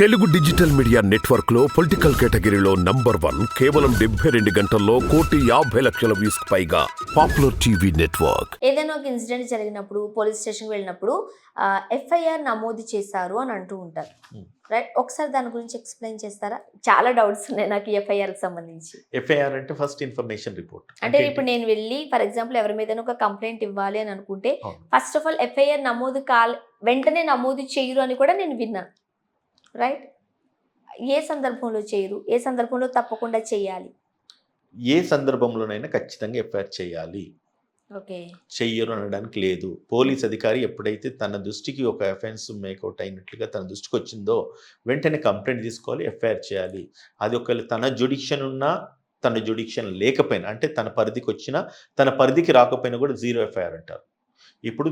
Telugu digital media నెట్వర్క్లో political కేటగిరీలో number one కేవలం డెబ్బై రెండు గంటల్లో కోటి యాభై లక్షల వ్యూస్ పైగా పాపులర్ టీవీ నెట్వర్క్. ఏదైనా ఒక ఇన్సిడెంట్ జరిగినప్పుడు పోలీస్ స్టేషన్కి వెళ్ళినప్పుడు ఎఫ్ఐఆర్ నమోదు చేశారు అని అంటూ ఉంటారు. Hmm. రైట్ ఒకసారి దాని గురించి ఎక్స్ప్లెయిన్ చేస్తారా? చాలా డౌట్స్ ఉన్నాయి నాకు ఎఫ్ఐఆర్కి సంబంధించి. ఎఫ్ఐఆర్ అంటే ఫస్ట్ ఇన్ఫర్మేషన్ రిపోర్ట్. అంటే ఇప్పుడు నేను వెళ్ళి ఫర్ ఎగ్జాంపుల్ ఎవరి మీద ఒక కంప్లైంట్ ఇవ్వాలి అని అనుకుంటే. ఫస్ట్ ఆఫ్ ఆల్ ఎఫ్ఐఆర్ నమోదు కాల్ వెంటనే నమోదు చేయరు అని కూడా నేను విన్నాను రైట్? ఏ సందర్భంలో చేయరు? ఏ సందర్భంలో తప్పకుండా చేయాలి. ఏ సందర్భంలోనైనా ఖచ్చితంగా ఎఫ్ఐఆర్ చేయాలి. ఓకే. చెయ్యరు అనడానికి లేదు. పోలీస్ అధికారి ఎప్పుడైతే తన దృష్టికి ఒక అఫెన్స్ మేకౌట్ అయినట్లుగా తన దృష్టికి వచ్చిందో వెంటనే కంప్లైంట్ తీసుకోవాలి ఎఫ్ఐఆర్ చేయాలి. అది ఒకవేళ తన జుడిక్షన్ ఉన్నా తన జుడిక్షన్ లేకపోయినా అంటే తన పరిధికి వచ్చినా తన పరిధికి రాకపోయినా కూడా జీరో ఎఫ్ఐఆర్ అంటారు. ఇప్పుడు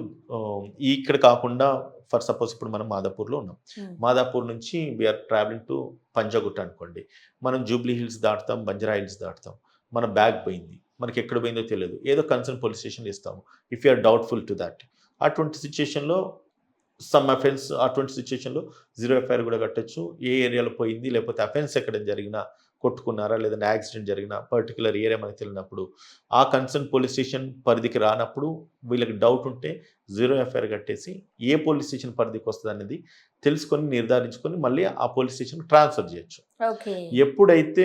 ఇక్కడ కాకుండా ఫర్ సపోజ్ ఇప్పుడు మనం మాదాపూర్లో ఉన్నాం. మాదాపూర్ నుంచి వీఆర్ ట్రావెలింగ్ టు పంజాగుట్ట అనుకోండి. మనం జూబ్లీ హిల్స్ దాటుతాం బంజరా హిల్స్ దాటుతాం. మన బ్యాగ్ పోయింది. మనకి ఎక్కడ పోయిందో తెలియదు. ఏదో కన్సర్న్ పోలీస్ స్టేషన్ ఇస్తాము. If you're doubtful to that అటువంటి సిచ్యుయేషన్లో సమ్ అఫెన్స్ అటువంటి సిచ్యుయేషన్లో జీరో ఎఫ్ఐఆర్ కూడా కట్టొచ్చు. ఏ ఏరియాలో పోయింది లేకపోతే అఫెన్స్ ఎక్కడ జరిగినా కొట్టుకున్నారా? లేదంటే యాక్సిడెంట్ జరిగిన పర్టికులర్ ఏరియా మనకి తెలియనప్పుడు ఆ కన్సర్న్ పోలీస్ స్టేషన్ పరిధికి రానప్పుడు వీళ్ళకి డౌట్ ఉంటే జీరో ఎఫ్ఐఆర్ కట్టేసి ఏ పోలీస్ స్టేషన్ పరిధికి వస్తుంది అనేది తెలుసుకొని నిర్ధారించుకొని మళ్ళీ ఆ పోలీస్ స్టేషన్ ట్రాన్స్ఫర్ చేయొచ్చు. ఓకే. ఎప్పుడైతే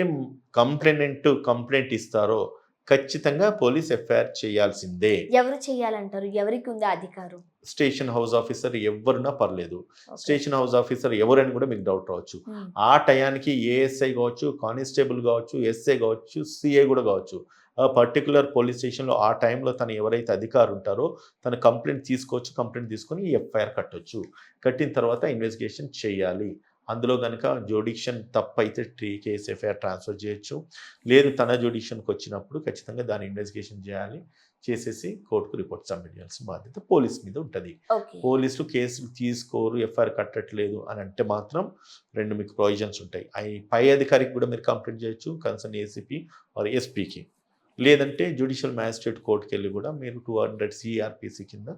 కంప్లైనెంట్ కంప్లైంట్ ఇస్తారో ఖచ్చితంగా పోలీస్ ఎఫ్ఐఆర్ చేయాల్సిందే. ఎవరు చేయాలంటారు? ఎవరికి ఉంది అధికారం? స్టేషన్ హౌస్ ఆఫీసర్ ఎవరున్నా పర్లేదు. స్టేషన్ హౌస్ ఆఫీసర్ ఎవరని కూడా మీకు డౌట్ రావచ్చు. ఆ టయానికి ఏఎస్ఐ కావచ్చు కానిస్టేబుల్ కావచ్చు ఎస్ఐ కావచ్చు సిఐ కూడా కావచ్చు. ఆ పర్టికులర్ పోలీస్ స్టేషన్లో ఆ టైంలో తను ఎవరైతే అధికారు ఉంటారో తన కంప్లైంట్ తీసుకోవచ్చు కంప్లైంట్ తీసుకొని ఎఫ్ఐఆర్ కట్టొచ్చు. కట్టిన తర్వాత ఇన్వెస్టిగేషన్ చేయాలి. అందులో కనుక జోడిక్షన్ తప్పైతే టీ కేసు ఎఫ్ఐఆర్ ట్రాన్స్ఫర్ చేయొచ్చు. లేదు తన జోడిక్షన్కి వచ్చినప్పుడు ఖచ్చితంగా దాని ఇన్వెస్టిగేషన్ చేయాలి. చేసేసి కోర్టుకు రిపోర్ట్ సబ్మిట్ చేయాల్సిన బాధ్యత పోలీస్ మీద ఉంటుంది. పోలీసులు కేసులు తీసుకోరు ఎఫ్ఐఆర్ కట్టట్లేదు అని అంటే మాత్రం రెండు మీకు ప్రొవిజన్స్ ఉంటాయి. అవి పై అధికారికి కూడా మీరు కంప్లైంట్ చేయొచ్చు కన్సర్న్ ఏసీపీ ఆర్ ఎస్పీకి. లేదంటే జ్యుడిషియల్ మ్యాజిస్ట్రేట్ కోర్టుకి వెళ్ళి కూడా మీరు టూ హండ్రెడ్ సిఆర్పిసి కింద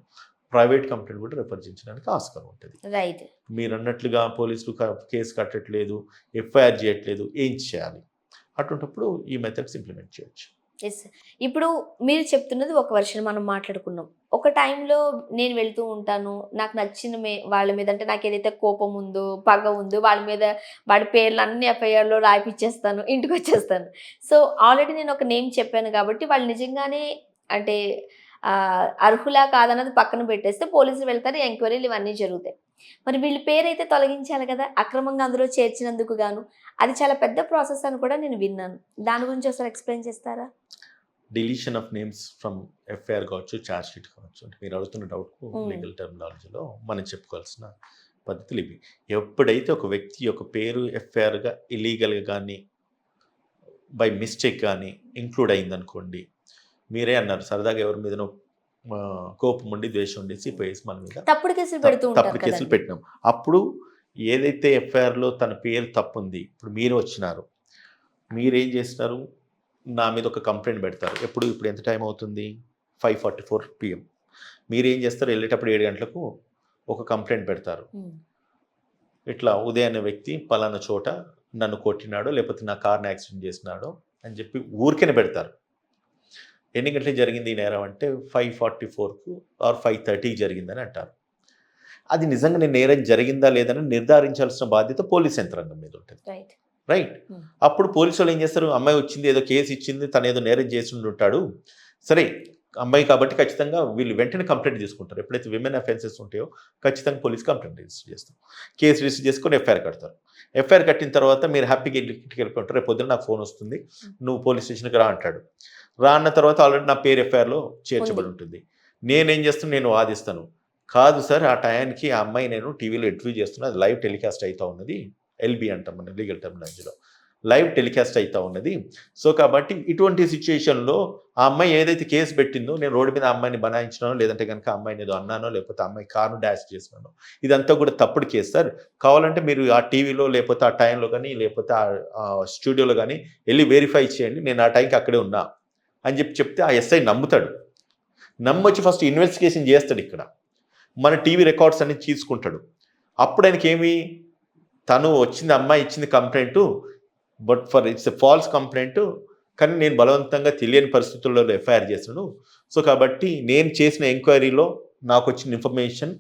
ప్రైవేట్ కంప్లైంట్ కూడా రిఫర్ చేయించడానికి ఆస్కారం ఉంటుంది. రైట్. మీరు అన్నట్లుగా పోలీసులు కేసు కట్టట్లేదు ఎఫ్ఐఆర్ చేయట్లేదు ఏం చేయాలి? అటువంటిప్పుడు ఈ మెథడ్స్ ఇంప్లిమెంట్ చేయొచ్చు. ఎస్ ఇప్పుడు మీరు చెప్తున్నది ఒక వర్షన్ మనం మాట్లాడుకున్నాం. ఒక టైంలో నేను వెళ్తూ ఉంటాను నాకు నచ్చిన మే వాళ్ళ మీద అంటే నాకు ఏదైతే కోపం ఉందో పగ ఉందో వాళ్ళ మీద వాడి పేర్లు అన్ని ఎఫ్ఐఆర్లో రాయిపిచ్చేస్తాను ఇంటికి వచ్చేస్తాను సో ఆల్రెడీ నేను ఒక నేమ్ చెప్పాను కాబట్టి వాళ్ళు నిజంగానే అంటే అర్హులా కాదన్నది పక్కన పెట్టేస్తే పోలీసులు వెళ్తారు ఎంక్వైరీలు ఇవన్నీ జరుగుతాయి. మరి వీళ్ళ పేరైతే తొలగించాలి కదా అక్రమంగా అందులో చేర్చినందుకు గాను. అది చాలా పెద్ద ప్రాసెస్ అని కూడా నేను విన్నాను. దాని గురించి ఒకసారి ఎక్స్ప్లెయిన్ చేస్తారా? Deletion of names from FIR కావచ్చు ఛార్జ్ షీట్ కావచ్చు అంటే మీరు అడుగుతున్న డౌట్కు Hmm. లీగల్ టర్మినాలజీలో మనం చెప్పుకోవాల్సిన పద్ధతులు ఇవి. ఎప్పుడైతే ఒక వ్యక్తి యొక్క పేరు ఎఫ్ఐఆర్గా ఇలీగల్గా కానీ బై మిస్టేక్ కానీ ఇంక్లూడ్ అయిందనుకోండి మీరే అన్నారు. సరదాగా ఎవరి మీదనో ఆ, కోపం ఉండి ద్వేషం ఉండేసి పోయేసి మన మీద తప్పుడు కేసులు పెడుతూ తప్పుడు కేసులు. పెట్టినాం. అప్పుడు ఏదైతే ఎఫ్ఐఆర్లో తన పేరు తప్పు ఉంది ఇప్పుడు మీరు వచ్చినారు. మీరేం చేస్తున్నారు నా మీద ఒక కంప్లైంట్ పెడతారు. ఎప్పుడు? ఇప్పుడు ఎంత టైం అవుతుంది? Five forty four PM. మీరు చేస్తారు? వెళ్ళేటప్పుడు ఏడు గంటలకు ఒక కంప్లైంట్ పెడతారు. ఇట్లా ఉదయ్ అనే వ్యక్తి పలానా చోట నన్ను కొట్టినాడో లేకపోతే నా కార్ని యాక్సిడెంట్ చేసినాడో అని చెప్పి ఊరికేనే పెడతారు. ఎన్ని గంటలకు జరిగింది ఈ నేరం అంటే ఫైవ్ ఫార్టీ ఫోర్కు ఆర్ ఫైవ్ థర్టీకి జరిగిందని అంటారు. అది నిజంగా నేను నేరం జరిగిందా లేదని నిర్ధారించాల్సిన బాధ్యత పోలీస్ యంత్రాంగం మీద ఉంటుంది. Right right Hmm. అప్పుడు పోలీసు వాళ్ళు ఏం చేస్తారు? అమ్మాయి వచ్చింది ఏదో కేసు ఇచ్చింది తను ఏదో నేరం చేసి ఉంటాడు సరే అమ్మాయి కాబట్టి ఖచ్చితంగా వీళ్ళు వెంటనే కంప్లైంట్ తీసుకుంటారు. ఎప్పుడైతే విమెన్ అఫెన్సెస్ ఉంటాయో ఖచ్చితంగా పోలీస్ కంప్లైంట్ రిజిస్టర్ చేస్తాం కేసు రిజిస్టర్ చేసుకొని ఎఫ్ఐఆర్ కడతారు. ఎఫ్ఐఆర్ కట్టిన తర్వాత మీరు హ్యాపీగా ఇంటికి వెళ్ళిపోతారు రేపు పొద్దున్న నాకు ఫోన్ వస్తుంది. నువ్వు పోలీస్ స్టేషన్కి రా అంటాడు. రా అన్న తర్వాత ఆల్రెడీ నా పేరు ఎఫ్ఐఆర్లో చేర్చబడి ఉంటుంది. నేనేం చేస్తాను? నేను వాదిస్తాను. కాదు సార్ ఆ టయానికి ఆ అమ్మాయి నేను టీవీలో ఇంటర్వ్యూ చేస్తున్నా. అది లైవ్ టెలికాస్ట్ అవుతా ఉన్నది. ఎల్బి అంటాం మనం లీగల్ టర్మినాలజీలో లైవ్ టెలికాస్ట్ అవుతా ఉన్నది. సో కాబట్టి ఇటువంటి సిచ్యుయేషన్లో ఆ అమ్మాయి ఏదైతే కేసు పెట్టిందో నేను రోడ్డు మీద అమ్మాయిని బనాయించినానో లేదంటే కనుక అమ్మాయిని ఏదో అన్నానో లేకపోతే అమ్మాయి కారును డాష్ చేసినానో ఇదంతా కూడా తప్పుడు కేసు సార్. కావాలంటే మీరు ఆ టీవీలో లేకపోతే ఆ టైంలో కానీ లేకపోతే ఆ స్టూడియోలో కానీ వెళ్ళి వెరిఫై చేయండి. నేను ఆ టైంకి అక్కడే ఉన్నా. అని చెప్పి చెప్తే ఆ ఎస్ఐ నమ్ముతాడు. నమ్మొచ్చి ఫస్ట్ ఇన్వెస్టిగేషన్ చేస్తాడు ఇక్కడ. మన టీవీ రికార్డ్స్ అన్ని తీసుకుంటాడు. అప్పుడు ఆయనకేమి ఏమి? తను వచ్చింది అమ్మాయి ఇచ్చింది complaint but for it's false complaint కానీ నేను బలవంతంగా తెలియని పరిస్థితుల్లో ఎఫ్ఐఆర్ చేశాను. సో కాబట్టి నేను చేసిన ఎంక్వైరీలో నాకు వచ్చిన ఇన్ఫర్మేషన్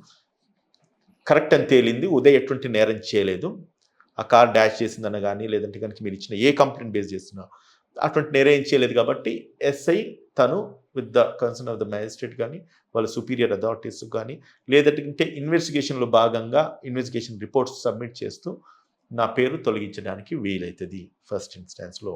కరెక్ట్ అని తేలింది. ఉదయ్ ఎటువంటి నేరం చేయలేదు. ఆ కార్ డాష్ చేసిందన్న కానీ లేదంటే కనుక మీరు ఇచ్చిన ఏ కంప్లైంట్ బేస్ చేసినా అటువంటి నేరం ఏం చేయలేదు కాబట్టి ఎస్ఐ తను with the concern of the magistrate కానీ వాళ్ళ సుపీరియర్ అథారిటీస్ కానీ లేదంటే ఇన్వెస్టిగేషన్లో భాగంగా ఇన్వెస్టిగేషన్ రిపోర్ట్స్ సబ్మిట్ చేస్తూ నా పేరు తొలగించడానికి వీలవుతుంది ఫస్ట్ ఇన్స్టాన్స్లో.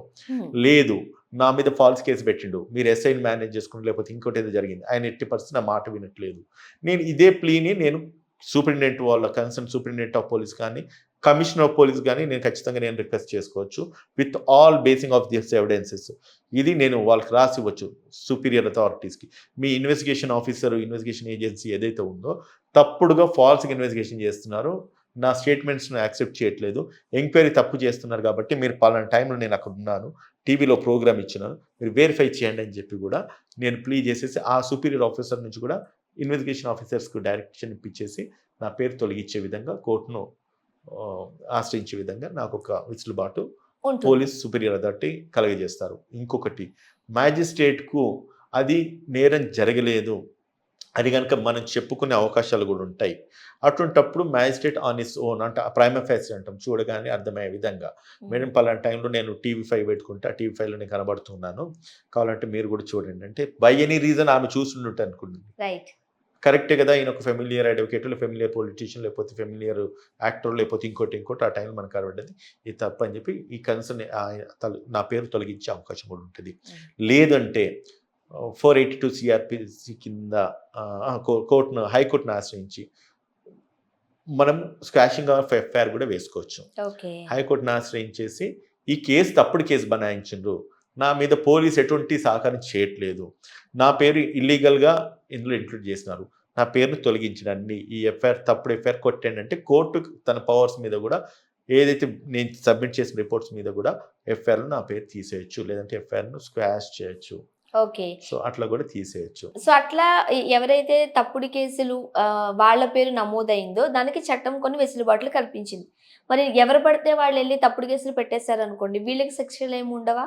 లేదు నా మీద ఫాల్స్ కేసు పెట్టిండు మీరు ఎస్ఐని మేనేజ్ చేసుకుని లేకపోతే ఇంకోటి ఏదో జరిగింది ఆయన ఎట్టి పరిస్థితి నా మాట వినట్లేదు నేను ఇదే ప్లీని నేను సూపరింటెండెంట్ వాళ్ళ కన్సర్న్ సూపరింటెండెంట్ ఆఫ్ పోలీస్ కానీ కమిషనర్ ఆఫ్ పోలీస్ కానీ నేను ఖచ్చితంగా నేను రిక్వెస్ట్ చేసుకోవచ్చు. With all basing of this evidences. ఇది నేను వాళ్ళకి రాసి ఇవ్వచ్చు సుపీరియర్ అథారిటీస్కి మీ ఇన్వెస్టిగేషన్ ఆఫీసర్ ఇన్వెస్టిగేషన్ ఏజెన్సీ ఏదైతే ఉందో తప్పుడుగా ఫాల్స్గా ఇన్వెస్టిగేషన్ చేస్తున్నారో నా స్టేట్మెంట్స్ను యాక్సెప్ట్ చేయట్లేదు. ఎంక్వైరీ తప్పు చేస్తున్నారు కాబట్టి మీరు పలానా టైంలో నేను అక్కడ ఉన్నాను. టీవీలో ప్రోగ్రామ్ ఇచ్చినాను. మీరు వెరిఫై చేయండి అని చెప్పి కూడా నేను ప్లీ చేసేసి ఆ సుపీరియర్ ఆఫీసర్ నుంచి కూడా ఇన్వెస్టిగేషన్ ఆఫీసర్స్కు డైరెక్షన్ ఇప్పించేసి నా పేరు తొలగించే విధంగా కోర్టును ఆశ్రయించే విధంగా నాకు ఒక విసులుబాటు పోలీస్ సుపీరియర్ అథారిటీ కలగజేస్తారు. ఇంకొకటి మ్యాజిస్ట్రేట్కు అది నేరం జరగలేదు. అది కనుక మనం చెప్పుకునే అవకాశాలు కూడా ఉంటాయి. అటువంటప్పుడు మ్యాజిస్ట్రేట్ ఆన్ ఇస్ ఓన్ అంటే ప్రైమ్ అఫైర్స్ అంటాం. చూడగానే అర్థమయ్యే విధంగా. మేడం పలానా టైంలో నేను టీవీ ఫైవ్ పెట్టుకుంటా టీవీ ఫైవ్లో నేను కనబడుతున్నాను. కావాలంటే మీరు కూడా చూడండి. అంటే బై ఎనీ రీజన్ ఆమె చూస్తుంటే అనుకుంటుంది. రైట్. కరెక్టే కదా ఈయన ఒక ఫెమిలియర్ అడ్వకేట్ ఫెమిలియర్ పొలిటీషియన్ లేకపోతే ఫెమిలియర్ యాక్టర్ లేకపోతే ఇంకోటి ఇంకోటి ఆ టైంలో మనకు కనబడ్డది ఇది తప్పు అని చెప్పి ఈ కన్సర్న్ నా పేరు తొలగించే అవకాశం కూడా ఉంటుంది. లేదంటే ఫోర్ ఎయిటీ టూ సిఆర్పిసి కింద కోర్టును హైకోర్టును ఆశ్రయించి మనం స్కాషింగ్ ఆఫ్ ఎఫ్ఐఆర్ కూడా వేసుకోవచ్చు. ఓకే. హైకోర్టును ఆశ్రయించేసి ఈ కేసు తప్పుడు కేసు బనాయించిండ్రు. నా మీద పోలీస్ ఎటువంటి సహకారం చేయట్లేదు. నా పేరు ఇల్లీగల్గా ఇందులో ఇంక్లూడ్ చేసినారు. నా పేరును తొలగించడాన్ని ఈ ఎఫ్ఐఆర్ తప్పుడు ఎఫ్ఐఆర్ కొట్టానంటే కోర్టు తన పవర్స్ మీద కూడా ఏదైతే నేను సబ్మిట్ చేసిన రిపోర్ట్స్ మీద కూడా ఎఫ్ఐఆర్ను నా పేరు తీసేయచ్చు. లేదంటే ఎఫ్ఐఆర్ను స్క్వాష్ చేయొచ్చు. ఓకే. సో అట్లా కూడా తీసేయచ్చు. సో అట్లా ఎవరైతే తప్పుడు కేసులు వాళ్ళ పేరు నమోదైందో దానికి చట్టం కొన్ని వెసులుబాట్లు కల్పించింది. మరి ఎవరు పడితే వాళ్ళు వెళ్ళి తప్పుడు కేసులు పెట్టేశారు అనుకోండి వీళ్ళకి శిక్షలు ఏమి ఉండవా?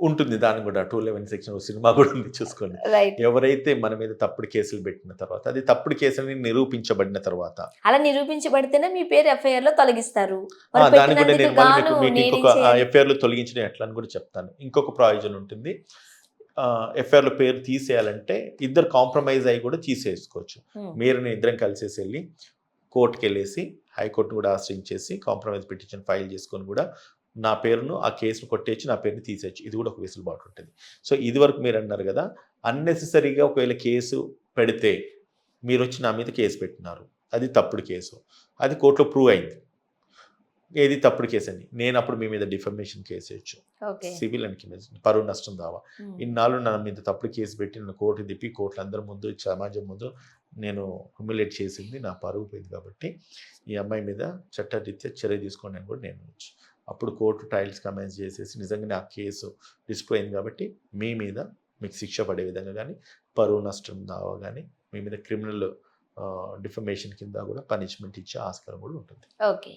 ఉంటుంది. దాని కూడా టూ లెవెన్ సెక్షన్ సినిమా కూడా ఉంది చూసుకోండి. ఎవరైతే మన మీద తప్పుడు కేసులు పెట్టిన తర్వాత అది తప్పుడు కేసులని నిరూపించబడిన తర్వాత అలా నిరూపించబడితేనే మీ పేరు ఎఫ్ఐఆర్లో తొలగిస్తారు దాన్ని కూడా నేను మీకు మీకు ఇంకొక చేయాలి? ఎఫ్ఐఆర్లు తొలగించడం ఎట్లా అని కూడా చెప్తాను. ఇంకొక ప్రాయోజనం ఉంటుంది. ఎఫ్ఐఆర్లో పేరు తీసేయాలంటే ఇద్దరు కాంప్రమైజ్ అయ్యి కూడా తీసేసుకోవచ్చు. Hmm. మీరు నేను ఇద్దరం కలిసేసి వెళ్ళి కోర్టుకి వెళ్ళేసి హైకోర్టును కూడా ఆశ్రయించేసి కాంప్రమైజ్ పిటిషన్ ఫైల్ చేసుకొని కూడా నా పేరును ఆ కేసును కొట్టేసి నా పేరుని తీసేయచ్చు. ఇది కూడా ఒక వెసులుబాటు ఉంటుంది. సో ఇది వరకు మీరు అన్నారు కదా అన్నెసెసరీగా ఒకవేళ కేసు పెడితే మీరు వచ్చి నా మీద కేసు పెట్టినారు. అది తప్పుడు కేసు. అది కోర్టులో ప్రూవ్ అయింది. ఏది తప్పుడు కేసు అని? నేను అప్పుడు మీ మీద డిఫర్మేషన్ కేసు వేయచ్చు సివిల్ అండ్ క్రిమినల్. పరువు నష్టం దావా. ఇన్నాళ్ళు నా మీద తప్పుడు కేసు పెట్టి నన్ను కోర్టు తిప్పి కోర్టులు అందరి ముందు సమాజం ముందు నేను హ్యూమిలేట్ చేసింది. నా పరువు పోయింది కాబట్టి ఈ అమ్మాయి మీద చట్టరీత్యా చర్య తీసుకోండి అని కూడా నేను. అప్పుడు కోర్టు ట్రయల్స్ కమెంట్స్ చేసేసి నిజంగానే ఆ కేసు డిసిపోయింది కాబట్టి మీ మీద మీకు శిక్ష పడే విధంగా కానీ పరువు నష్టం దావా కానీ మీ మీద క్రిమినల్ డిఫర్మేషన్ కింద కూడా పనిష్మెంట్ ఇచ్చే ఆస్కారం కూడా ఉంటుంది. ఓకే